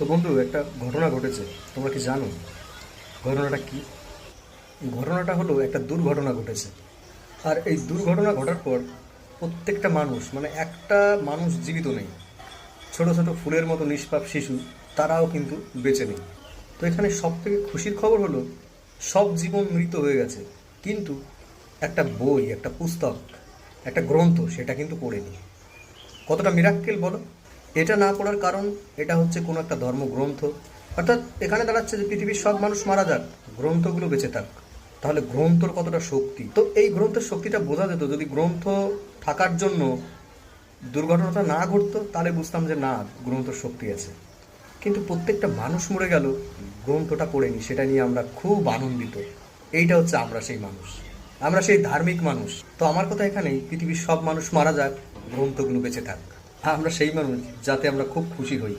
তো বন্ধু, একটা ঘটনা ঘটেছে, তোমরা কি জানো? ঘটনাটা কি? ঘটনাটা হলো একটা দুর্ঘটনা ঘটেছে। আর এই দুর্ঘটনা ঘটার পর প্রত্যেকটা মানুষ মানে একটা মানুষ জীবিত নেই। ছোট ছোট ফুলের মতো নিষ্পাপ শিশু, তারাও কিন্তু বেঁচে নেই। তো এখানে সব থেকে খুশির খবর হলো, সব জীবন মৃত হয়ে গেছে। কিন্তু একটা বই, একটা পুস্তক, একটা গ্রন্থ, সেটা কিন্তু পড়েনি। কতটা মিরাক্কেল বলো? এটা না পড়ার কারণ এটা হচ্ছে কোনো একটা ধর্মগ্রন্থ। অর্থাৎ এখানে দাঁড়াচ্ছে যে পৃথিবীর সব মানুষ মারা যাক, গ্রন্থগুলো বেঁচে থাক। তাহলে গ্রন্থর কতটা শক্তি? তো এই গ্রন্থের শক্তিটা বোঝা যেত, যদি গ্রন্থ থাকার জন্য দুর্ঘটনাটা না ঘটতো, তাহলে বুঝতাম যে না, গ্রন্থর শক্তি আছে। কিন্তু প্রত্যেকটা মানুষ মরে গেল, গ্রন্থটা পড়েনি, সেটা নিয়ে আমরা খুব আনন্দিত। এইটা হচ্ছে আমরা সেই মানুষ, আমরা সেই ধার্মিক মানুষ। তো আমার কথা এখানেই, পৃথিবীর সব মানুষ মারা যাক, গ্রন্থগুলো বেঁচে থাক। আমরা সেই মানুষ যাতে আমরা খুব খুশি হই।